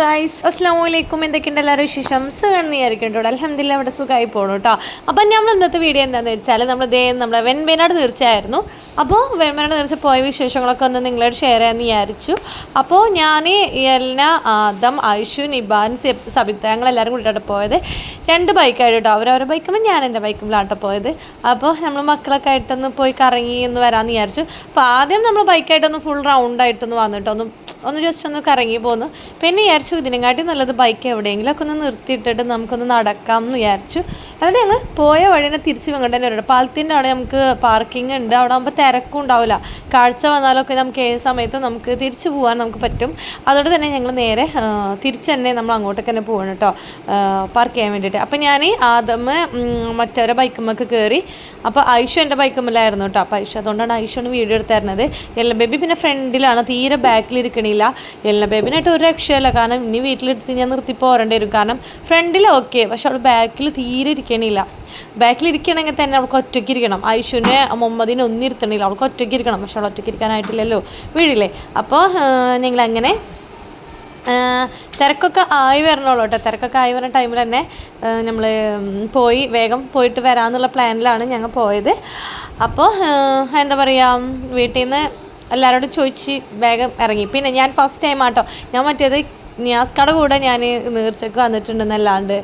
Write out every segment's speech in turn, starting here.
Guys അസ്സാം വലൈക്കും എന്തൊക്കെയുണ്ട് എല്ലാവരും വിശേഷം? സുഖം നീയായിരിക്കുന്നുണ്ട് അലഹമില്ല അവിടെ സുഖമായി പോകണം കേട്ടോ അപ്പം നമ്മൾ ഇന്നത്തെ വീഡിയോ എന്താണെന്ന് വെച്ചാൽ നമ്മൾ ദേ നമ്മളെ വെൺപേനാട് തീർച്ചയായിരുന്നു. അപ്പോൾ വെൺപേനാട് തീർച്ച പോയ വിശേഷങ്ങളൊക്കെ ഒന്ന് നിങ്ങളോട് ഷെയർ ചെയ്യാമെന്ന് വിചാരിച്ചു. അപ്പോൾ ഞാൻ എൽന ആദം ഐഷു നിബാൻ സെബ്- സബിത ഞങ്ങൾ എല്ലാവരും കൂടിയിട്ടാണ് പോയത്. രണ്ട് ബൈക്കായിട്ട് കേട്ടോ അവരവരുടെ ബൈക്കുമ്പോൾ ഞാൻ എന്റെ ബൈക്കുമ്പോഴാട്ടോ പോയത്. അപ്പോൾ നമ്മൾ മക്കളൊക്കെ ആയിട്ടൊന്ന് പോയി കറങ്ങി ഒന്ന് വരാമെന്ന് വിചാരിച്ചു. അപ്പോൾ ആദ്യം നമ്മൾ ബൈക്കായിട്ടൊന്ന് ഫുൾ റൗണ്ടായിട്ടൊന്ന് വന്നിട്ടോ. ഒന്ന് ഒന്ന് ജസ്റ്റ് ഒന്ന് കറങ്ങി പോന്നു. പിന്നെ വിചാരിച്ചു ഇതിനെക്കാട്ടി നല്ലത് ബൈക്ക് എവിടെയെങ്കിലും ഒക്കെ ഒന്ന് നിർത്തിയിട്ടിട്ട് നമുക്കൊന്ന് നടക്കാം എന്ന് വിചാരിച്ചു. എന്നിട്ട് ഞങ്ങൾ പോയ വഴി തന്നെ തിരിച്ച് വെങ്ങോട്ട് തന്നെ വരും. പാലത്തിന്റെ അവിടെ നമുക്ക് പാർക്കിംഗ് ഉണ്ട്. അവിടെ ആകുമ്പോൾ തിരക്കും ഉണ്ടാവില്ല കാഴ്ച വന്നാലൊക്കെ നമുക്ക് ഏത് സമയത്തും നമുക്ക് തിരിച്ചു പോകാൻ നമുക്ക് പറ്റും. അതുകൊണ്ട് തന്നെ ഞങ്ങൾ നേരെ തിരിച്ച് തന്നെ നമ്മൾ അങ്ങോട്ടേക്ക് തന്നെ പോകണം കേട്ടോ. പാർക്ക് ചെയ്യാൻ വേണ്ടിയിട്ട്. അപ്പം ഞാൻ ആദ്യമേ മറ്റൊരു ബൈക്കുമ്മൊക്കെ കയറി അപ്പോൾ ഐഷു എന്റെ ബൈക്കുമ്മലായിരുന്നു കേട്ടോ. അപ്പോൾ ഐഷു അതുകൊണ്ടാണ് ഐഷുണ് വീഡിയോ എടുത്തായിരുന്നത് എല്ല ബേബി പിന്നെ ഫ്രണ്ടിലാണ് തീരെ ബാക്കിൽ ഇരിക്കണില്ല. എല്ല ബേബിനായിട്ട് ഒരു രക്ഷയില്ല. കാരണം ഇനി വീട്ടിലെടുത്ത് ഞാൻ നിർത്തി പോരേണ്ടി വരും. കാരണം ഫ്രണ്ടിൽ ഓക്കെ പക്ഷെ അവൾ ബാക്കിൽ തീരെ ഇരിക്കണില്ല. ബാക്കിൽ ഇരിക്കണമെങ്കിൽ തന്നെ അവൾക്ക് ഒറ്റയ്ക്ക് ഇരിക്കണം. ഐഷുവിനെ മുഹമ്മദിനെ ഒന്നും ഇരുത്തണില്ല അവൾക്ക് ഒറ്റയ്ക്ക് ഇരിക്കണം. പക്ഷെ അവൾ ഒറ്റയ്ക്ക് ഇരിക്കാനായിട്ടില്ലല്ലോ. വീടില്ലേ അപ്പോൾ നിങ്ങൾ അങ്ങനെ തിരക്കൊക്കെ ആയി വരണുള്ളൂ കേട്ടോ. തിരക്കൊക്കെ ആയി വരുന്ന ടൈമിൽ തന്നെ നമ്മൾ പോയി വേഗം പോയിട്ട് വരാമെന്നുള്ള പ്ലാനിലാണ് ഞങ്ങൾ പോയത്. അപ്പോൾ എന്താ പറയുക വീട്ടിൽ നിന്ന് എല്ലാവരോടും ചോദിച്ച് വേഗം ഇറങ്ങി. പിന്നെ ഞാൻ ഫസ്റ്റ് ടൈം ആട്ടോ ഞാൻ മറ്റേത് നിയാസ്കടെ കൂടെ ഞാൻ നേർച്ചയ്ക്ക് വന്നിട്ടുണ്ടെന്നല്ലാണ്ട്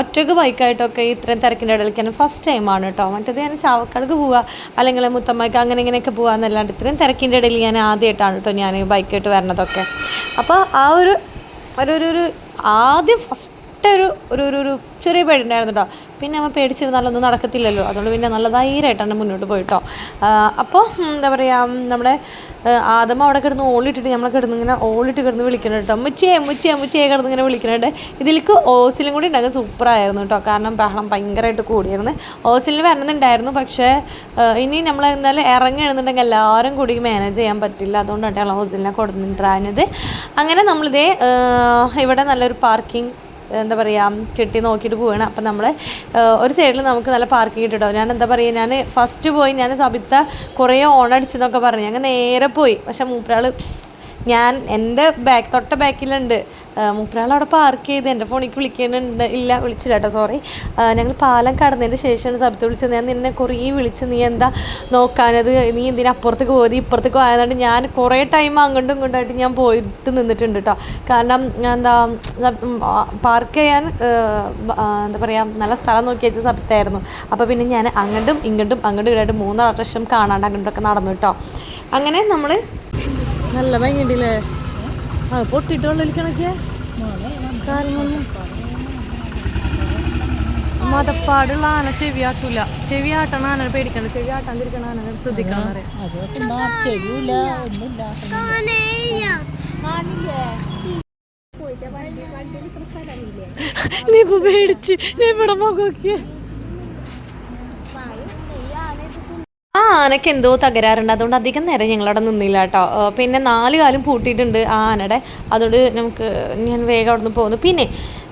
ഒറ്റയ്ക്ക് ബൈക്കായിട്ടൊക്കെ ഇത്രയും തിരക്കിന്റെ ഇടയിലേക്ക് ഞാൻ ഫസ്റ്റ് ടൈമാണ് കേട്ടോ മറ്റേത് ഞാൻ ചാവക്കാടക്ക് പോവുക അല്ലെങ്കിൽ മുത്തമ്മയ്ക്ക് അങ്ങനെ ഇങ്ങനെയൊക്കെ പോകാമെന്നല്ലാണ്ട് ഇത്രയും തിരക്കിന്റെ ഇടയിൽ ഞാൻ ആദ്യമായിട്ടാണ് കേട്ടോ ഞാൻ ബൈക്കായിട്ട് വരണതൊക്കെ. അപ്പോൾ ആ ഒരു ഒരു ഒരു ആദ്യം ഫസ്റ്റ് ഒരു ഒരു ഒരു ഒരു ചെറിയ പേടിണ്ടായിരുന്നു കേട്ടോ പിന്നെ നമ്മൾ പേടിച്ചിരുന്നാലൊന്നും നടക്കത്തില്ലല്ലോ. അതുകൊണ്ട് പിന്നെ നല്ല ധൈര്യമായിട്ടാണ് മുന്നോട്ട് പോയിട്ടോ. അപ്പോൾ എന്താ പറയുക നമ്മുടെ ആദമ ആദം അവിടെ കിടന്ന് ഓളിട്ടിട്ട് നമ്മളെ കിടന്ന് ഇങ്ങനെ ഓളിട്ട് കിടന്ന് വിളിക്കണം കേട്ടോ മുച്ചേ മുച്ചേ മുച്ചേ കിടന്ന് ഇങ്ങനെ വിളിക്കണേ ഇതിലേക്ക് ഓസിലും കൂടി ഉണ്ടാകും സൂപ്പറായിരുന്നു കേട്ടോ കാരണം ബഹളം ഭയങ്കരമായിട്ട് കൂടിയായിരുന്നു. ഓസിലിന് വരണമെന്നുണ്ടായിരുന്നു. പക്ഷേ ഇനി നമ്മൾ എന്തായാലും ഇറങ്ങി എഴുന്നുണ്ടെങ്കിൽ എല്ലാവരും കൂടി മാനേജ് ചെയ്യാൻ പറ്റില്ല. അതുകൊണ്ടാണ് ഞങ്ങൾ ഹോസിലിനെ കൊടുത്തിട്ടുണ്ടായിരുന്നത് അങ്ങനെ നമ്മളിതേ ഇവിടെ നല്ലൊരു പാർക്കിംഗ് എന്താ പറയുക കെട്ടി നോക്കിയിട്ട് പോവുകയാണ് അപ്പം നമ്മൾ ഒരു സൈഡിൽ നമുക്ക് നല്ല പാർക്കിംഗ് കിട്ടും ഞാൻ എന്താ പറയുക ഞാൻ ഫസ്റ്റ് പോയി ഞാൻ സബിത്ത കുറേ ഓണടിച്ചെന്നൊക്കെ പറഞ്ഞു. ഞങ്ങൾ നേരെ പോയി. പക്ഷെ മൂപ്പരാൾ ഞാൻ എന്റെ ബാക്ക് തൊട്ട ബാക്കിലുണ്ട് മൂപ്പരാൾ അവിടെ പാർക്ക് ചെയ്ത് എന്റെ ഫോണിലേക്ക് വിളിക്കുന്നുണ്ട്. ഇല്ല വിളിച്ചില്ല കേട്ടോ സോറി ഞങ്ങൾ പാലം കടന്നതിന് ശേഷമാണ് സബിത്ത് വിളിച്ചത്. ഞാൻ നിന്നെ കുറേ വിളിച്ച് നീ എന്താ നോക്കാനത്? നീ എന്തിനാ അപ്പുറത്തേക്ക് പോയത് ഇപ്പുറത്തേക്ക് പോയതുകൊണ്ട് ഞാൻ കുറേ ടൈം അങ്ങോട്ടും ഇങ്ങോട്ടായിട്ട് ഞാൻ പോയിട്ട് നിന്നിട്ടുണ്ട് കേട്ടോ കാരണം എന്താ പാർക്ക് ചെയ്യാൻ എന്താ പറയുക നല്ല സ്ഥലം നോക്കി വെച്ച സബ്ദായിരുന്നു അപ്പോൾ പിന്നെ ഞാൻ അങ്ങോട്ടും ഇങ്ങോട്ടും അങ്ങോട്ടും ഇങ്ങോട്ടും മൂന്ന് പ്രാവശ്യം കാണാണ്ട് അങ്ങോട്ടൊക്കെ നടന്നു കേട്ടോ അങ്ങനെ നമ്മൾ നല്ല ഭംഗിയുണ്ടല്ലേ? ആ പൊട്ടിട്ട് വെള്ളരിക്കണൊക്കെ കാര്യങ്ങളൊന്നും. മതപ്പാടുള്ള ആന ചെവി ആന പേടിക്കണം ചെവിയാട്ടാണ്ടിരിക്കണ ആന ശ്രദ്ധിക്കണം പറയാം. അതൊക്കെ ചെവിയില്ല ഒന്നുമില്ല. നീ ഇപ്പൊ പേടിച്ച് നീ ഇവിടെ മുഖമൊക്കെ ആ ആനക്ക് എന്തോ തകരാറുണ്ട്. അതുകൊണ്ട് അധികം നേരം ഞങ്ങളവിടെ നിന്നില്ല കേട്ടോ. പിന്നെ നാല് കാലം പൂട്ടിയിട്ടുണ്ട് ആ ആനയുടെ. അതുകൊണ്ട് നമുക്ക് ഞാൻ വേഗം അവിടെ നിന്ന് പോകുന്നു പിന്നെ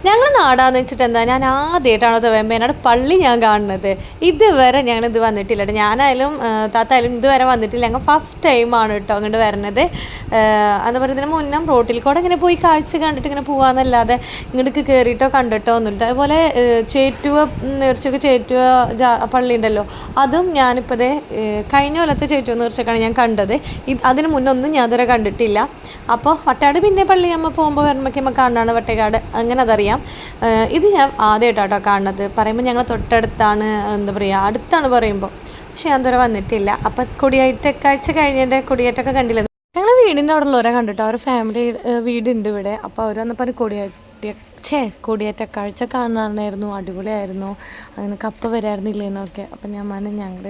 ഞങ്ങൾ നാടാന്ന് വെച്ചിട്ട് എന്താ? ഞാൻ ആദ്യമായിട്ടാണ് വേമ്പേനാട് പള്ളി ഞാൻ കാണുന്നത്. ഇതുവരെ ഞങ്ങൾ ഇത് വന്നിട്ടില്ല കേട്ടോ. ഞാനായാലും താത്തായാലും ഇതുവരെ വന്നിട്ടില്ല. ഞങ്ങൾ ഫസ്റ്റ് ടൈമാണ് കേട്ടോ അങ്ങോട്ട് വരുന്നത് എന്താ പറയുന്നതിന് മുന്നേ റോട്ടിൽ കൂടെ ഇങ്ങനെ പോയി കാഴ്ച കണ്ടിട്ട് ഇങ്ങനെ പോകാമെന്നല്ലാതെ ഇങ്ങോട്ട് കയറിയിട്ടോ കണ്ടിട്ടോ ഒന്നുമില്ല. അതുപോലെ ചേറ്റുവ നേർച്ചയ്ക്ക് ചേറ്റുവ പള്ളി ഉണ്ടല്ലോ. അതും ഞാനിപ്പോൾ ദേ കഴിഞ്ഞ കൊല്ലത്തെ ചേറ്റുവ നേർച്ചക്കാണ് ഞാൻ കണ്ടത്. ഇത് അതിന് മുന്നൊന്നും ഞാൻ ഇതുവരെ കണ്ടിട്ടില്ല. അപ്പോൾ വട്ടാട് പിന്നെ പള്ളി നമ്മൾ പോകുമ്പോൾ വരുമ്പോഴേക്കും നമ്മൾ കാണാണ് വട്ടേക്കാട് അങ്ങനെ അതറിയാം. ഏഹ്, ഇത് ഞാൻ ആദ്യമായിട്ടാട്ടോ കാണുന്നത്. പറയുമ്പോൾ ഞങ്ങൾ തൊട്ടടുത്താണ് എന്താ പറയുക അടുത്താണ് പറയുമ്പോൾ പക്ഷെ ഞാൻ ഇതുവരെ വന്നിട്ടില്ല. അപ്പം കൊടിയേറ്റ കാഴ്ച കഴിഞ്ഞതിന്റെ കൊടിയേറ്റൊക്കെ കണ്ടില്ല? ഞങ്ങൾ വീടിന്റെ അവിടെ ഉള്ളവരെ കണ്ടിട്ടോ അവർ ഫാമിലി വീടുണ്ട് ഇവിടെ. അപ്പോൾ അവർ വന്നപ്പോൾ ഒരു കൊടിയേറ്റ ഛേ കൊടിയേറ്റ കാഴ്ച കാണാനായിരുന്നു അടിപൊളിയായിരുന്നു. അങ്ങനെ കപ്പ വരായിരുന്നില്ലേന്നൊക്കെ അപ്പം ഞാൻ പറഞ്ഞു ഞങ്ങൾ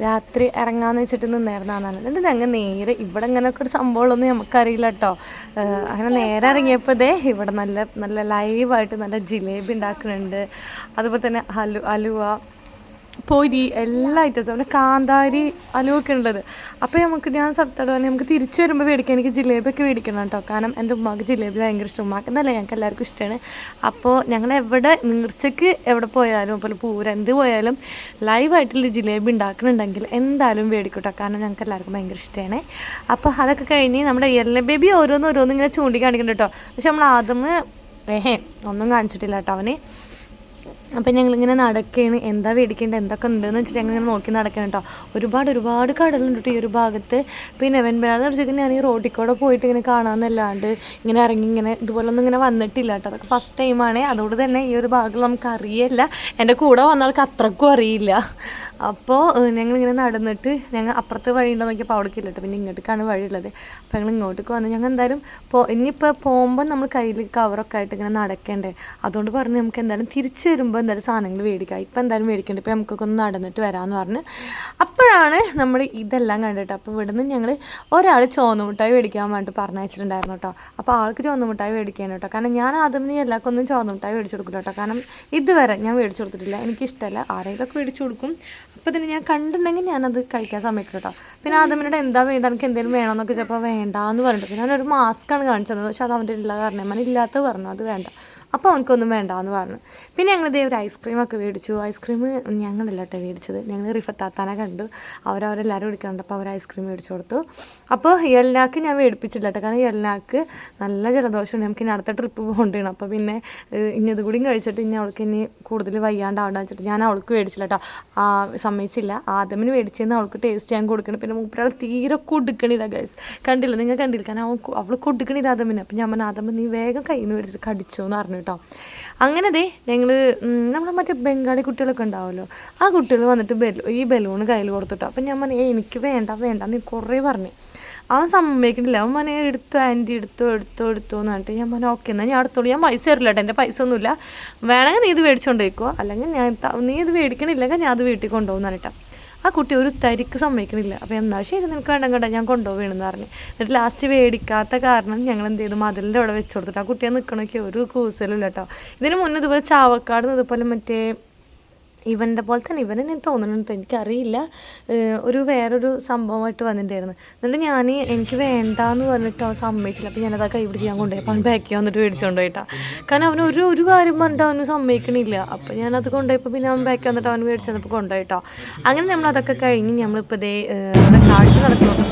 രാത്രി ഇറങ്ങാന്ന് വെച്ചിട്ട് നിന്നായിരുന്നു എന്നിട്ട് ഞങ്ങൾ നേരെ ഇവിടെ ഇങ്ങനെയൊക്കെ ഒരു സംഭവമുള്ളൊന്നും നമുക്കറിയില്ല കേട്ടോ അങ്ങനെ നേരെ ഇറങ്ങിയപ്പോൾ ഇതേ ഇവിടെ നല്ല നല്ല ലൈവായിട്ട് നല്ല ജിലേബി ഉണ്ടാക്കുന്നുണ്ട് അതുപോലെ തന്നെ ഹലു ഹലുവ പൊരി എല്ലാ ഐറ്റംസും പിന്നെ കാന്താരി അലുവൊക്കെ ഉള്ളത്. അപ്പോൾ നമുക്ക് ഞാൻ പറഞ്ഞാൽ നമുക്ക് തിരിച്ചു വരുമ്പോൾ മേടിക്കാൻ എനിക്ക് ജിലേബിയൊക്കെ മേടിക്കണം കേട്ടോ. കാരണം എന്റെ ഉമ്മാക്ക് ജിലേബി ഭയങ്കര ഇഷ്ടം. ഉമ്മാക്ക് എന്നല്ല ഞങ്ങൾക്ക് എല്ലാവർക്കും ഇഷ്ടമാണ് അപ്പോൾ ഞങ്ങൾ എവിടെ നീർച്ചയ്ക്ക് എവിടെ പോയാലും അതുപോലെ പൂരം എന്ത് പോയാലും ലൈവായിട്ടുള്ള ജിലേബി ഉണ്ടാക്കുന്നുണ്ടെങ്കിൽ എന്തായാലും മേടിക്കും കാരണം ഞങ്ങൾക്ക് എല്ലാവർക്കും ഭയങ്കര ഇഷ്ടമാണ് അപ്പോൾ അതൊക്കെ കഴിഞ്ഞ് നമ്മുടെ എല്ല ബേബി ഓരോന്ന് ഓരോന്ന് ഇങ്ങനെ ചൂണ്ടി കാണിക്കുന്നുണ്ട് കേട്ടോ. പക്ഷെ നമ്മൾ ആദ്യം ഏഹേ ഒന്നും കാണിച്ചിട്ടില്ല കേട്ടോ അവന്. അപ്പം ഞങ്ങളിങ്ങനെ നടക്കുകയാണ് എന്താ മേടിക്കേണ്ടത് എന്തൊക്കെ ഉണ്ടെന്ന് വെച്ചിട്ട് ഞങ്ങൾ ഇങ്ങനെ നോക്കി നടക്കണം കേട്ടോ ഒരുപാട് ഒരുപാട് കടലുണ്ട് കേട്ടോ ഈ ഒരു ഭാഗത്ത്. പിന്നെ വെൻപനാട് നിറച്ചിട്ട് ഞാൻ ഈ റോഡിൽ കൂടെ പോയിട്ട് ഇങ്ങനെ കാണാമെന്നല്ലാണ്ട് ഇങ്ങനെ ഇറങ്ങി ഇങ്ങനെ ഇതുപോലൊന്നും ഇങ്ങനെ വന്നിട്ടില്ല കേട്ടോ അതൊക്കെ ഫസ്റ്റ് ടൈമാണ് അതുകൊണ്ട് തന്നെ ഈ ഒരു ഭാഗം നമുക്ക് അറിയില്ല. എന്റെ കൂടെ വന്ന ആൾക്ക് അത്രക്കും അറിയില്ല. അപ്പോൾ ഞങ്ങളിങ്ങനെ നടന്നിട്ട് ഞങ്ങൾ അപ്പുറത്ത് വഴി ഉണ്ടോ നോക്കിയപ്പോൾ അവിടേക്ക് ഇല്ല കേട്ടോ പിന്നെ ഇങ്ങോട്ടേക്കാണ് വഴിയുള്ളത്. അപ്പോൾ ഞങ്ങൾ ഇങ്ങോട്ടേക്ക് വന്നു. ഞങ്ങൾ എന്തായാലും പോ ഇനിയിപ്പോൾ പോകുമ്പോൾ നമ്മൾ കയ്യിൽ കവറൊക്കെ ആയിട്ട് ഇങ്ങനെ നടക്കണ്ടേ? അതുകൊണ്ട് പറഞ്ഞ് നമുക്ക് എന്തായാലും തിരിച്ച് വരുമ്പോൾ എന്തായാലും സാധനങ്ങൾ മേടിക്കാം. ഇപ്പം എന്തായാലും മേടിക്കേണ്ടത് ഇപ്പോൾ നമുക്കൊക്കെ ഒന്ന് നടന്നിട്ട് വരാമെന്ന് പറഞ്ഞ്. അപ്പോഴാണ് നമ്മൾ ഇതെല്ലാം കണ്ടിട്ട് അപ്പോൾ ഇവിടുന്ന് ഞങ്ങൾ ഒരാൾ ചോന്ന മുട്ടായി മേടിക്കാൻ വേണ്ടിയിട്ട് പറഞ്ഞയച്ചിട്ടുണ്ടായിരുന്നു കേട്ടോ. അപ്പോൾ ആൾക്ക് ചോന്ന മുട്ടായി മേടിക്കാൻ കേട്ടോ. കാരണം ഞാൻ ആദ്യം നീ എല്ലാവർക്കും ഒന്നും ചോന്ന മുട്ടായി മേടിച്ചു കൊടുക്കില്ല കേട്ടോ. കാരണം ഇതുവരെ ഞാൻ മേടിച്ചു കൊടുത്തിട്ടില്ല. എനിക്കിഷ്ടമല്ല ആരെങ്കിലുമൊക്കെ മേടിച്ചു കൊടുക്കും. അപ്പോൾ തന്നെ ഞാൻ കണ്ടിട്ടുണ്ടെങ്കിൽ ഞാനത് കഴിക്കാൻ സമയത്ത് കേട്ടോ പിന്നെ ആദമിനോട് എന്താ വേണ്ട എനിക്ക് എന്തെങ്കിലും വേണമെന്നൊക്കെ ചിലപ്പോൾ വേണ്ടാന്ന് പറഞ്ഞിട്ട്. പിന്നെ ഞാനൊരു മാസ്ക്കാണ് കാണിച്ചത്. പക്ഷെ അത് അവന്റെ ഉള്ള കാരണം. ഞാൻ ഇല്ലാത്ത പറഞ്ഞു. അത് വേണ്ട. അപ്പോൾ അവനക്കൊന്നും വേണ്ട എന്ന് പറഞ്ഞു. പിന്നെ ഞങ്ങൾ ഇതേ ഒരു ഐസ്ക്രീമൊക്കെ മേടിച്ചു. ഐസ്ക്രീം ഞങ്ങളല്ല കേട്ടോ മേടിച്ചത്. ഞങ്ങൾ റിഫത്താത്താനെ കണ്ടു. അവരവരെല്ലാവരും എടുക്കാറുണ്ട് അപ്പോൾ അവർ ഐസ്ക്രീം മേടിച്ചു കൊടുത്തു. അപ്പോൾ യെല്ലാക്ക് ഞാൻ മേടിപ്പിച്ചില്ല കേട്ടോ കാരണം യെല്ലാക്ക് നല്ല ജലദോഷമുണ്ട് നമുക്ക് ഇനി അടുത്ത ട്രിപ്പ് പോകേണ്ടതാണ് അപ്പോൾ പിന്നെ ഇനി ഇത് കഴിച്ചിട്ട് ഇനി അവൾക്ക് ഇനി കൂടുതൽ വയ്യാണ്ടാവണ്ട വെച്ചിട്ട് ഞാൻ അവൾക്ക് മേടിച്ചില്ല കേട്ടോ ആ സമ്മതിച്ചില്ല. ആദ്യമിന് മേടിച്ചെന്ന് അവൾക്ക് ടേസ്റ്റ് ചെയ്യാൻ കൊടുക്കണം. പിന്നെ മൂപ്പരാൾ തീരെ കൊടുക്കണില്ല ഗൈസ് കണ്ടില്ല? നിങ്ങൾ കണ്ടില്ല? കാരണം അവൾ അവൾ കൊടുക്കണില്ല ആദമിന്. അപ്പം ഞാൻ ആദമ നീ വേഗം കയ്യിൽ നിന്ന് മേടിച്ചിട്ട് കടിച്ചോ എന്ന് പറഞ്ഞു. കേട്ടോ അങ്ങനെ ദേ ഞങ്ങൾ നമ്മൾ മറ്റേ ബംഗാളി കുട്ടികളൊക്കെ ഉണ്ടാവുമല്ലോ ആ കുട്ടികൾ വന്നിട്ട് ബലൂ ഈ ബലൂൺ കയ്യിൽ കൊടുത്തിട്ടോ അപ്പം ഞാൻ പറഞ്ഞു എനിക്ക് വേണ്ട വേണ്ട നീ കുറേ പറഞ്ഞു. അവൻ സമ്മതിക്കണില്ല. അവൻ മനെ എടുത്തു ആന്റി എടുത്തു എടുത്തു എടുത്തു എന്ന് പറഞ്ഞിട്ട് ഞാൻ പറഞ്ഞു ഓക്കെ എന്നാൽ ഞാൻ അടുത്തോളൂ. ഞാൻ പൈസ തരില്ല കേട്ടോ എന്റെ പൈസ ഒന്നുമില്ല. വേണമെങ്കിൽ നീ ഇത് മേടിച്ചുകൊണ്ട് പോയിക്കോ. അല്ലെങ്കിൽ ഞാൻ നീ ഇത് മേടിക്കണില്ലെങ്കിൽ ഞാൻ അത് വീട്ടിൽ കൊണ്ടുപോകുന്ന പറഞ്ഞിട്ടാ. ആ കുട്ടി ഒരു തരിക്ക് സമ്മതിക്കണില്ല. അപ്പോൾ എന്നാ ശരി നിനക്ക് വേണ്ട കേട്ടോ ഞാൻ കൊണ്ടുപോകണമെന്ന് പറഞ്ഞു. എന്നിട്ട് ലാസ്റ്റ് മേടിക്കാത്ത കാരണം ഞങ്ങൾ എന്ത് ചെയ്തു? മതിലിന്റെ അവിടെ വെച്ച് കൊടുത്തിട്ട് ആ കുട്ടിയെ നിൽക്കണമൊക്കെ ഒരു കൂസലും കേട്ടോ ഇതിന് മുന്നേ ഇതുപോലെ ചാവക്കാട് ഇതുപോലെ മറ്റേ ഇവന്റെ പോലെ തന്നെ ഇവനെ ഞാൻ തോന്നുന്നുണ്ട് എനിക്കറിയില്ല. ഒരു വേറൊരു സംഭവമായിട്ട് വന്നിട്ടുണ്ടായിരുന്നു. എന്നിട്ട് ഞാൻ എനിക്ക് വേണ്ടാന്ന് പറഞ്ഞിട്ട് അവൻ സമ്മതിച്ചില്ല. അപ്പോൾ ഞാനത് കൈ പിടിച്ച് ഞാൻ കൊണ്ടുപോയി. അപ്പോൾ അവൻ ബാക്കി വന്നിട്ട് മേടിച്ചുകൊണ്ട് പോയിട്ടാ കാരണം അവന് ഒരു ഒരു കാര്യം പറഞ്ഞിട്ട് അവന് സമ്മതിക്കണില്ല. അപ്പോൾ ഞാനത് കൊണ്ടുപോയപ്പോൾ പിന്നെ അവൻ ബാക്കി വന്നിട്ട് അവൻ മേടിച്ച് വന്നപ്പോൾ കൊണ്ടുപോയിട്ടോ അങ്ങനെ നമ്മളതൊക്കെ കഴിഞ്ഞ് നമ്മളിപ്പോൾ ഇതേ കാഴ്ച നടക്കുന്നു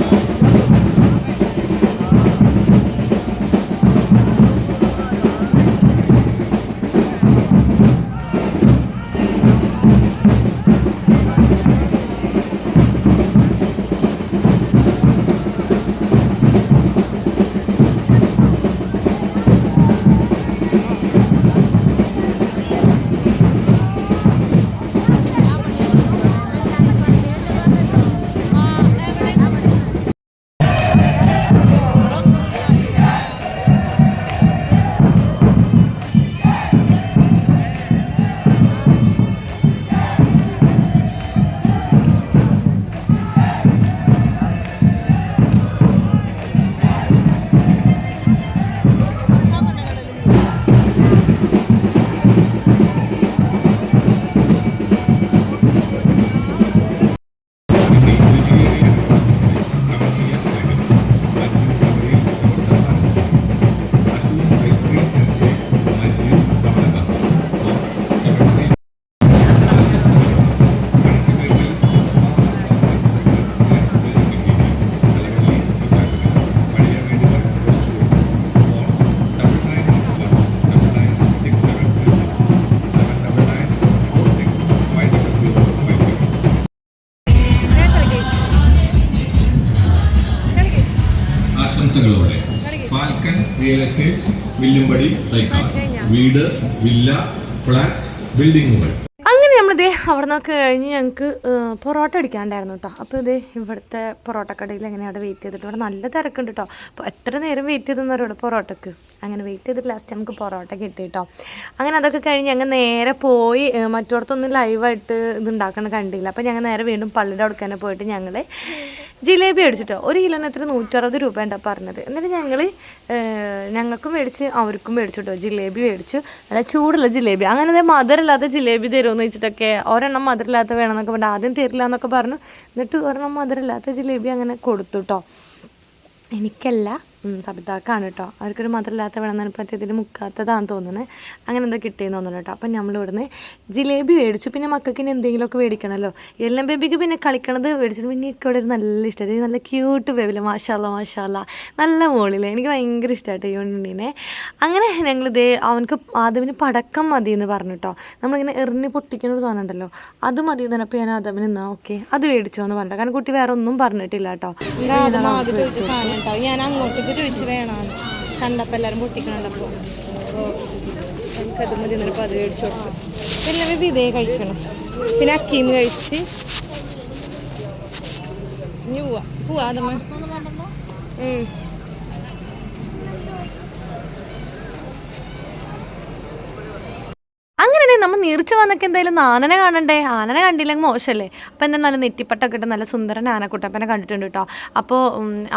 Falcon real estate Villumpadi Thaikkad. വീട് വില്ല ഫ്ലാറ്റ് ബിൽഡിങ്ങുകൾ. അങ്ങനെ നമ്മൾ ഇതേ അവിടെ നിന്നൊക്കെ കഴിഞ്ഞ് ഞങ്ങൾക്ക് പൊറോട്ട അടിക്കാണ്ടായിരുന്നു കേട്ടോ അപ്പോൾ ഇതേ ഇവിടുത്തെ പൊറോട്ട കടയിൽ എങ്ങനെ അവിടെ വെയിറ്റ് ചെയ്തിട്ട് ഇവിടെ നല്ല തിരക്കുണ്ട് കേട്ടോ അപ്പോൾ എത്ര നേരം വെയിറ്റ് ചെയ്തെന്ന് അറിയാം പൊറോട്ടക്ക്? അങ്ങനെ വെയിറ്റ് ചെയ്തിട്ട് ലാസ്റ്റ് നമുക്ക് പൊറോട്ട കിട്ടി കേട്ടോ അങ്ങനെ അതൊക്കെ കഴിഞ്ഞ് ഞങ്ങൾ നേരെ പോയി മറ്റോടത്തൊന്നും ലൈവായിട്ട് ഇത് ഉണ്ടാക്കണ കണ്ടില്ല. അപ്പോൾ ഞങ്ങൾ നേരെ വീണ്ടും പള്ളിയുടെ അവിടെ തന്നെ പോയിട്ട് ഞങ്ങൾ ജിലേബി മേടിച്ചിട്ടോ? ഒരു കിലോന് എത്ര? നൂറ്ററുപത് രൂപ ഉണ്ടാ പറഞ്ഞത്. എന്നിട്ട് ഞങ്ങൾ ഞങ്ങൾക്കും മേടിച്ച് അവർക്കും മേടിച്ചിട്ടോ? ജിലേബി മേടിച്ചു. നല്ല ചൂടുള്ള ജിലേബി. അങ്ങനെ മധുരമില്ലാത്ത ജിലേബി തരുമെന്ന് വെച്ചിട്ടൊക്കെ ഒരെണ്ണം മധുരമില്ലാത്ത വേണമെന്നൊക്കെ പറഞ്ഞു ആദ്യം തരില്ല എന്നൊക്കെ പറഞ്ഞു. എന്നിട്ട് ഒരെണ്ണം മധുരമില്ലാത്ത ജിലേബി അങ്ങനെ കൊടുത്തു കേട്ടോ എനിക്കല്ല സബിതാക്കാണ് കേട്ടോ അവർക്കൊരു മധുരമില്ലാത്ത വേണമെന്നാണ് ഇതിൽ മുക്കാത്തതാണെന്ന് തോന്നുന്നത് അങ്ങനെ എന്താ കിട്ടിയെന്ന് തോന്നുന്നു കേട്ടോ അപ്പം നമ്മൾ ഇവിടുന്ന് ജിലേബി മേടിച്ചു. പിന്നെ മക്കൾക്ക് ഇനി എന്തെങ്കിലുമൊക്കെ മേടിക്കണമല്ലോ എല്ലാം ബേബിക്ക് പിന്നെ കളിക്കണത് മേടിച്ചിട്ട് പിന്നെ എനിക്ക് ഇവിടെ ഒരു നല്ല ഇഷ്ടമായി നല്ല ക്യൂട്ട് ബേബിൽ മാഷാല്ല മാഷാല്ല നല്ല മോളിൽ എനിക്ക് ഭയങ്കര ഇഷ്ടമായിട്ട് ഉണ്ണീനെ. അങ്ങനെ ഞങ്ങൾ ഇതേ അവനക്ക് ആദമിന് പടക്കം മതി എന്ന് പറഞ്ഞു കേട്ടോ നമ്മളിങ്ങനെ എറിഞ്ഞ് പൊട്ടിക്കുന്ന ഒരു സാധനം ഉണ്ടല്ലോ. അത് മതി എന്ന് പറഞ്ഞപ്പോൾ ഞാൻ ആദമിന് എന്നാ ഓക്കെ അത് മേടിച്ചോ എന്ന് പറഞ്ഞു കാരണം കുട്ടി വേറെ ഒന്നും പറഞ്ഞിട്ടില്ല കേട്ടോ ഞാൻ അങ്ങോട്ടേക്ക് ചോദിച്ചു വേണം? കണ്ടപ്പോൾ എല്ലാവരും പൊട്ടിക്കണല്ലോ എനിക്കത് മതി എന്നപ്പോൾ അത് മേടിച്ചു കൊടുത്തു. എല്ലാവരും ഇതേ കഴിക്കണം. പിന്നെ അക്കീം കഴിച്ച് ഇനി പോവാ. പോവാ അതമ്മ ഉം. അങ്ങനെ ദേ നമ്മൾ നീർച്ച വന്നൊക്കെ എന്തായാലും ആനനെ കാണണ്ടേ? ആനനെ കണ്ടില്ലെങ്കിൽ മോശമല്ലേ അപ്പോൾ എന്താ നല്ല നെറ്റിപ്പട്ടൊക്കെ ഇട്ട് നല്ല സുന്ദരൻ ആനക്കുട്ടപ്പനെ കണ്ടിട്ടുണ്ട് കേട്ടോ. അപ്പോൾ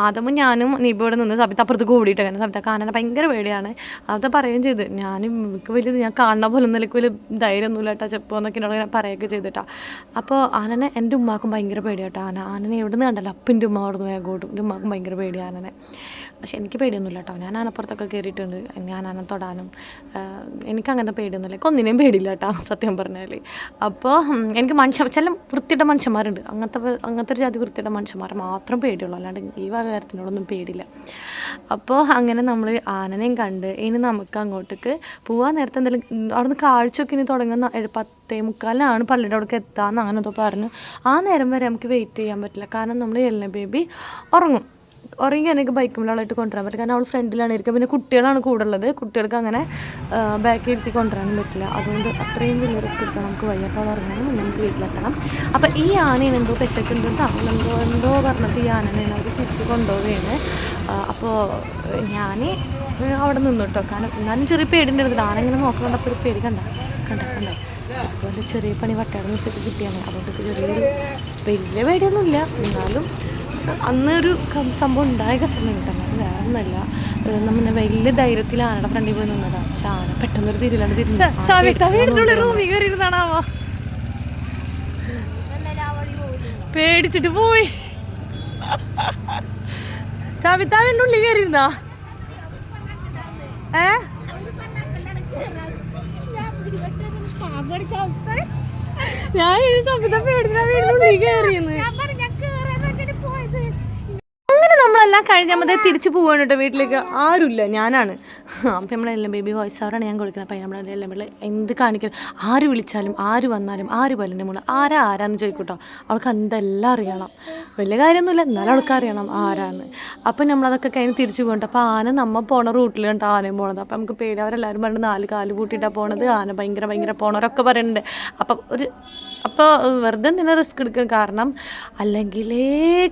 ആദമും ഞാനും നീബോടെ നിന്ന് സബിത അപ്പുറത്ത് കൂടിയിട്ട് കാരണം സബിതക്ക് ആനനെ ഭയങ്കര പേടിയാണ്. അത് പറയുകയും ചെയ്തു. ഞാൻ എനിക്ക് വലിയ ഞാൻ കാണുന്ന പോലെ ഒന്നും വലിയ ധൈര്യമൊന്നുമില്ല കേട്ടോ. ചെപ്പോ എന്നൊക്കെ എന്നോട് ഇങ്ങനെ പറയുകയൊക്കെ ചെയ്തിട്ടാ അപ്പോൾ ആനനെ എന്റെ ഉമ്മാക്കും ഭയങ്കര പേടിയാട്ടോ ആന ആനനെ എവിടെ നിന്ന് കണ്ടല്ലോ അപ്പം എന്റെ ഉമ്മ അവിടെ നിന്ന് വേഗം ഓടും. എന്റെ ഉമ്മാക്കും ഭയങ്കര പേടി ആനനെ. പക്ഷെ എനിക്ക് പേടിയൊന്നുമില്ല കേട്ടോ. ഞാൻ ആനപ്പുറത്തൊക്കെ കയറിയിട്ടുണ്ട്. ഞാൻ ആന തൊടാനും ആഹ് എനിക്ക് അങ്ങനത്തെ പേടിയൊന്നുമില്ല. എനിക്ക് ഒന്നിനെയും പേടിയില്ല കേട്ടോ സത്യം പറഞ്ഞാൽ അപ്പോൾ എനിക്ക് മനുഷ്യ ചില വൃത്തിയുടെ മനുഷ്യന്മാരുണ്ട്. അങ്ങനത്തെ അങ്ങനത്തെ ഒരു ജാതി വൃത്തിയുടെ മനുഷ്യന്മാരെ മാത്രം പേടിയുള്ളൂ. അല്ലാണ്ട് ഈ വക പേടിയില്ല. അപ്പോൾ അങ്ങനെ നമ്മൾ ആനനെയും കണ്ട് ഇനി നമുക്ക് അങ്ങോട്ടേക്ക് പോകാൻ നേരത്തെ എന്തെങ്കിലും അവിടുന്ന് കാഴ്ചയൊക്കെ ഇനി തുടങ്ങുന്ന പത്തേ മുക്കാലിനാണ് പള്ളിയുടെ അവിടേക്ക് എത്താമെന്ന് അങ്ങനെ എന്തോ പറഞ്ഞു. ആ നേരം വരെ നമുക്ക് വെയിറ്റ് ചെയ്യാൻ പറ്റില്ല. കാരണം നമ്മൾ എല്ലാം ബേബി ഉറങ്ങും. ഉറങ്ങി എനിക്ക് ബൈക്കുമ്പോഴാളായിട്ട് കൊണ്ടുവരാൻ പറ്റില്ല. കാരണം അവൾ ഫ്രണ്ടിലാണ് ഇരിക്കുക പിന്നെ കുട്ടികളാണ് കൂടെ ഉള്ളത് കുട്ടികൾക്ക് അങ്ങനെ ബാക്കിൽ ഇരുത്തി കൊണ്ടുവരാനും പറ്റില്ല. അതുകൊണ്ട് അത്രയും വലിയ റിസ്ക് എടുക്കാൻ നമുക്ക് വയ്യ. അപ്പോൾ അവൾ ഉറങ്ങാനും മുന്നേ നമുക്ക് വീട്ടിലെത്തണം. അപ്പോൾ ഈ ആനയാണ് എന്തോ പെശക്കുണ്ട് എന്തോ എന്തോ പറഞ്ഞിട്ട് ഈ ആനയാണ് അവർ തിരിച്ച് കൊണ്ടുപോവുകയാണ്. അപ്പോൾ ഞാൻ അവിടെ നിന്നു കേട്ടോ കാരണം എന്നാലും ചെറിയ പേടിണ്ടായിരുന്നില്ല ആന ഇങ്ങനെ നോക്കണ്ടപ്പോൾ ഒരു പേടി കണ്ട. കണ്ട കണ്ട. അതുപോലെ ചെറിയ പണി വട്ടയുടെ വെച്ചിട്ട് കിട്ടിയാണ്. അതുകൊണ്ട് ചെറിയൊരു വലിയ പേടിയൊന്നുമില്ല. എന്നാലും അന്നൊരു കം- സംഭവം ഉണ്ടായ കിട്ടണം വേറെ ഒന്നല്ല നമ്മൾ വലിയ ധൈര്യത്തിൽ ആനയുടെ ഫ്രണ്ടിൽ പോയി നിന്നതാ. പക്ഷെ ആന പെട്ടെന്നൊരു തിരിയിലാണ് കയറി പേടിച്ചിട്ട് പോയി. സവിതാവിന്റെ ഉള്ളിൽ കയറിയിരുന്നാ ഏ? ഞാൻ ഈ സവിത പേടിച്ചിട്ടാ വീടിനുള്ളിൽ കയറിയെന്ന് അങ്ങനെ കഴിഞ്ഞ് മതി തിരിച്ചു പോവാണ് കേട്ടോ വീട്ടിലേക്ക്. ആരുമില്ല ഞാനാണ്. അപ്പം നമ്മളെല്ലാം ബേബി വോയിസ് അവരാണ് ഞാൻ കൊടുക്കുന്നത് അപ്പം നമ്മളെല്ലാം നമ്മൾ എന്ത് കാണിക്കണം ആര് വിളിച്ചാലും ആര് വന്നാലും ആര് പോലെ മുകളിൽ ആരാ ആരാന്ന് ചോദിക്കൂട്ടോ. അവൾക്ക് എന്തെല്ലാം അറിയണം. വലിയ കാര്യമൊന്നുമില്ല എന്നാലും അവൾക്ക് അറിയണം ആരാന്ന്. അപ്പം നമ്മളതൊക്കെ കഴിഞ്ഞ് തിരിച്ചു പോകണ്ട. അപ്പോൾ ആന നമ്മൾ പോണ റൂട്ടിൽ കണ്ട് ആനയും പോണത്. അപ്പം നമുക്ക് പേടി അവരെല്ലാവരും പറഞ്ഞ് നാല് കാൽ കൂട്ടിയിട്ടാണ് പോണത്. ആന ഭയങ്കര ഭയങ്കര പോണവരൊക്കെ പറയുന്നുണ്ട്. അപ്പം ഒരു അപ്പോൾ വെറുതെ തന്നെ റിസ്ക് എടുക്കണം കാരണം അല്ലെങ്കിലേ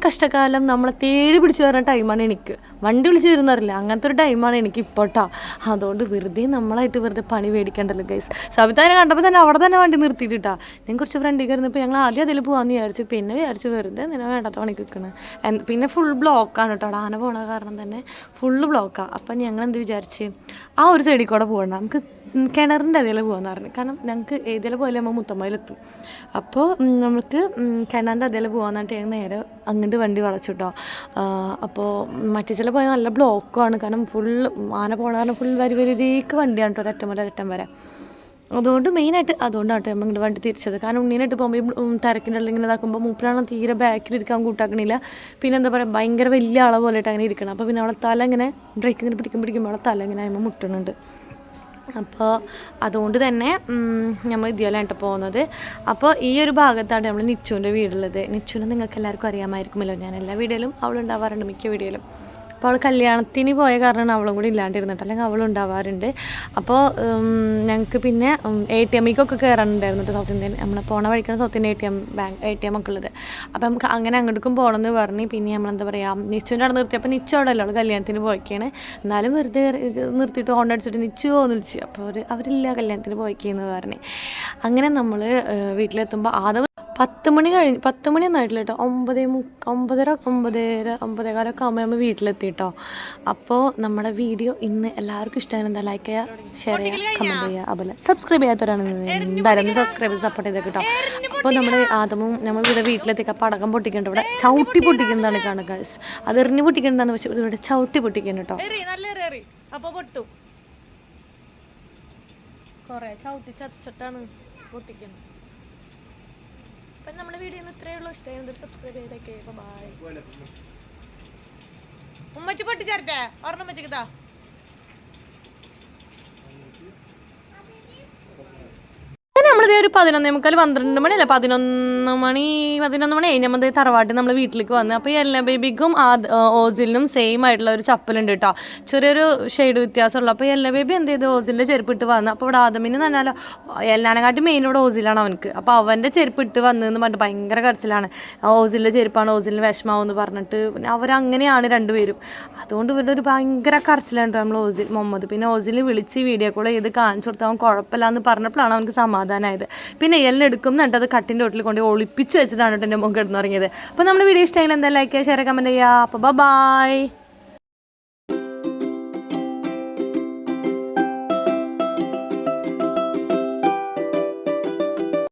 കഷ്ടകാലം നമ്മളെ തേടി പിടിച്ച് വരുന്ന ടൈമാണ് എനിക്ക്. വണ്ടി വിളിച്ച് വരുന്നറില്ല അങ്ങനത്തെ ഒരു ടൈമാണ് എനിക്ക് ഇപ്പോട്ടാ അതുകൊണ്ട് വെറുതെ നമ്മളായിട്ട് വെറുതെ പണി മേടിക്കണ്ടല്ലോ ഗൈസ് സവിതാനെ കണ്ടപ്പോൾ തന്നെ അവിടെ തന്നെ വണ്ടി നിർത്തിയിട്ടാ ഞാൻ കുറച്ച് ഫ്രണ്ടിൽ കയറുന്നപ്പോൾ ഞങ്ങൾ ആദ്യം അതിൽ പോകാമെന്ന് വിചാരിച്ചു. പിന്നെ വിചാരിച്ചു വെറുതെ നിന്നെ വേണ്ടാത്ത പണിക്ക് വെക്കണേ പിന്നെ ഫുൾ ബ്ലോക്കാണ് കേട്ടോ ആന പോണ കാരണം തന്നെ ഫുള്ള് ബ്ലോക്കാണ് അപ്പം ഞങ്ങൾ എന്ത് വിചാരിച്ച് ആ ഒരു സൈഡിൽ കൂടെ പോകണ്ട നമുക്ക് കിണറിന്റെ അതിലെ പോകാമെന്ന് പറഞ്ഞു. കാരണം ഞങ്ങൾക്ക് ഏതിലെ പോലെ നമ്മൾ മുത്തമ്മയിലെത്തും. അപ്പോൾ നമുക്ക് ഉം, കിണറിന്റെ അതിൽ പോകാന്നിട്ട് ഞങ്ങൾ നേരെ അങ്ങോട്ട് വണ്ടി വളച്ചു കേട്ടോ അപ്പോൾ മറ്റേ ചില പോയാൽ നല്ല ബ്ലോക്കുമാണ് കാരണം ഫുൾ ആന പോണ കാരണം ഫുൾ വരി വരിക്ക് വണ്ടിയാണ് കേട്ടോ ഒരറ്റം മുതൽ ഒരറ്റം വരെ. അതുകൊണ്ട് മെയിനായിട്ട് അതുകൊണ്ടാണ് കേട്ടോ നമ്മൾ ഇങ്ങോട്ട് വണ്ടി തിരിച്ചത്. കാരണം ഉണ്ണീനായിട്ട് പോകുമ്പോൾ തിരക്കിന്റെ ഉള്ളിൽ ഇങ്ങനെ ഇതാക്കുമ്പോൾ മൂപ്പരാണ് തീരെ ബാക്കിലിരിക്കാൻ കൂട്ടാക്കണില്ല. പിന്നെ എന്താ പറയുക ഭയങ്കര വലിയ ആളെ പോലെയായിട്ട് അങ്ങനെ ഇരിക്കണം. അപ്പോൾ പിന്നെ അവളെ തല ഇങ്ങനെ ബ്രേക്ക് ഇങ്ങനെ പിടിക്കും പിടിക്കുമ്പോൾ അവളെ തല ഇങ്ങനെ ആയുമ്പോൾ മുട്ടുന്നുണ്ട് അപ്പോൾ അതുകൊണ്ട് തന്നെ നമ്മൾ കേട്ടോ പോകുന്നത്. അപ്പോൾ ഈ ഒരു ഭാഗത്താണ് നമ്മൾ നിച്ചുവിന്റെ വീടുള്ളത്. നിച്ചുവിനെ നിങ്ങൾക്ക് എല്ലാവർക്കും അറിയാമായിരിക്കുമല്ലോ. ഞാൻ എല്ലാ വീഡിയോയിലും അവളുണ്ടാവാറുണ്ട് മിക്ക വീഡിയോയിലും. അപ്പോൾ അവൾ കല്യാണത്തിന് പോയ കാരണമാണ് അവളും കൂടി ഇല്ലാണ്ടിരുന്നിട്ട് അല്ലെങ്കിൽ അവളും ഉണ്ടാവാറുണ്ട്. അപ്പോൾ ഞങ്ങൾക്ക് പിന്നെ എ ടി എമ്മിക്കൊക്കെ കയറാനുണ്ടായിരുന്നു സൗത്ത് ഇന്ത്യൻ നമ്മളെ പോണ വഴിക്കാണ് South Indian A T M bank A T M ഒക്കെ ഉള്ളത്. അപ്പോൾ നമുക്ക് അങ്ങനെ അങ്ങോട്ടേക്കും പോകണമെന്ന് പറഞ്ഞ് പിന്നെ നമ്മളെന്താ പറയുക നിച്ചുവിന്റെ അവിടെ നിർത്തി. അപ്പോൾ നിച്ചു അവിടെ അവൾ കല്യാണത്തിന് പോയിക്കാണ്. എന്നാലും വെറുതെ നിർത്തിയിട്ട് ഹോണ്ട അടിച്ചിട്ട് നിച്ചു പോകുന്നു വിളിച്ചു. അപ്പോൾ അവർ അവരില്ല കല്യാണത്തിന് പോയിക്കെന്ന് പറഞ്ഞ്. അങ്ങനെ നമ്മൾ വീട്ടിലെത്തുമ്പോൾ ആദ്യം പത്ത് മണി കഴിഞ്ഞ് പത്ത് മണിയൊന്നും ആയിട്ടില്ല കേട്ടോ ഒമ്പതേ മു ഒമ്പതര ഒമ്പതര ഒമ്പതേകാലൊക്കെ ആകുമ്പോൾ നമ്മൾ വീട്ടിലെത്തി കേട്ടോ അപ്പോൾ നമ്മുടെ വീഡിയോ ഇന്ന് എല്ലാവർക്കും ഇഷ്ടമായി എന്താ ലൈക്ക് ചെയ്യുക ഷെയർ ചെയ്യുക കമന്റ് ചെയ്യുക അതുപോലെ സബ്സ്ക്രൈബ് ചെയ്യാത്തവരാണ് എന്തായാലും സബ്സ്ക്രൈബ് ചെയ്ത് സപ്പോർട്ട് ചെയ്തേക്ക് കേട്ടോ അപ്പോൾ നമ്മുടെ ആദമും നമ്മൾ ഇവിടെ വീട്ടിലെത്തിക്കുക പടക്കം പൊട്ടിക്കുന്നുണ്ട്. ഇവിടെ ചവിട്ടി പൊട്ടിക്കുന്നതാണ് കാണുക. അത് എറിഞ്ഞ് പൊട്ടിക്കുന്നതാണ് പക്ഷേ ഇവിടെ ചവിട്ടി പൊട്ടിക്കുന്നു കേട്ടോ നല്ല എറി. അപ്പൊ പൊട്ടു. കൊറേ ചവിട്ടി ചതച്ചിട്ടാണ് പൊട്ടിക്കുന്നത്. അപ്പം നമ്മുടെ വീഡിയോ ഇത്രയേ ഉള്ളൂ. ഇഷ്ടമായി സബ്സ്ക്രൈബ് ചെയ്തൊക്കെ. ബൈ ഉമ്മച്ചി പൊട്ടിച്ചേരട്ടെ? ഒരെണ്ണം വെച്ചിട്ടാ നമ്മളിത് ഒരു പതിനൊന്നേ മുക്കാൽ പന്ത്രണ്ട് മണി അല്ല പതിനൊന്ന് മണി പതിനൊന്ന് മണി കഴിഞ്ഞാൽ മതി തറവാട്ടിൽ നമ്മൾ വീട്ടിലേക്ക് വന്നു. അപ്പോൾ എല്ലാ ബേബിക്കും ആ ഓസിലിനും സെയിം ആയിട്ടുള്ള ഒരു ചപ്പലുണ്ട് കേട്ടോ ചെറിയൊരു ഷെയ്ഡ് വ്യത്യാസമുള്ളൂ. അപ്പോൾ എല്ലാ ബേബി എന്ത് ചെയ്തു? ഓസിലിന്റെ ചെരുപ്പ് ഇട്ട് വന്നു. അപ്പോൾ ഇവിടെ ആദമിന് തന്നാലോ എല്ലാനെക്കാട്ടി മെയിൻ ഓസിലാണ് അവനക്ക് അപ്പോൾ അവന്റെ ചെരുപ്പ് ഇട്ട് വന്നതെന്ന് പറഞ്ഞിട്ട് ഭയങ്കര കരച്ചിലാണ്. ഓസിലിന്റെ ചെരുപ്പാണ് ഓസിലിന് വിഷമാവും എന്ന് പറഞ്ഞിട്ട് പിന്നെ അവരങ്ങനെയാണ് രണ്ടുപേരും. അതുകൊണ്ട് ഇവരുടെ ഒരു ഭയങ്കര കരച്ചിലാണ് നമ്മൾ ഓസിൽ മുഹമ്മദ്. പിന്നെ ഓസിൽ വിളിച്ച് വീഡിയോ കോൾ ചെയ്ത് കാണിച്ചു കൊടുത്താൽ അവൻ കുഴപ്പമില്ല എന്ന് പറഞ്ഞപ്പോഴാണ് അവനക്ക് സമാധാനമായത് പിന്നെ എല്ലാം എന്നിട്ട് അത് കട്ടിന്റെ ഒട്ടിൽ കൊണ്ട് ഒളിപ്പിച്ച് വെച്ചിട്ടാണ് എന്റെ മുഖം കിടന്നുറങ്ങിയത്. അപ്പോൾ നമ്മുടെ വീഡിയോ ഇഷ്ടമെങ്കിൽ എന്തായാലും ലൈക്ക് ചെയ്യുക ഷെയർ കമന്റ് ചെയ്യുക. അപ്പോൾ ബൈ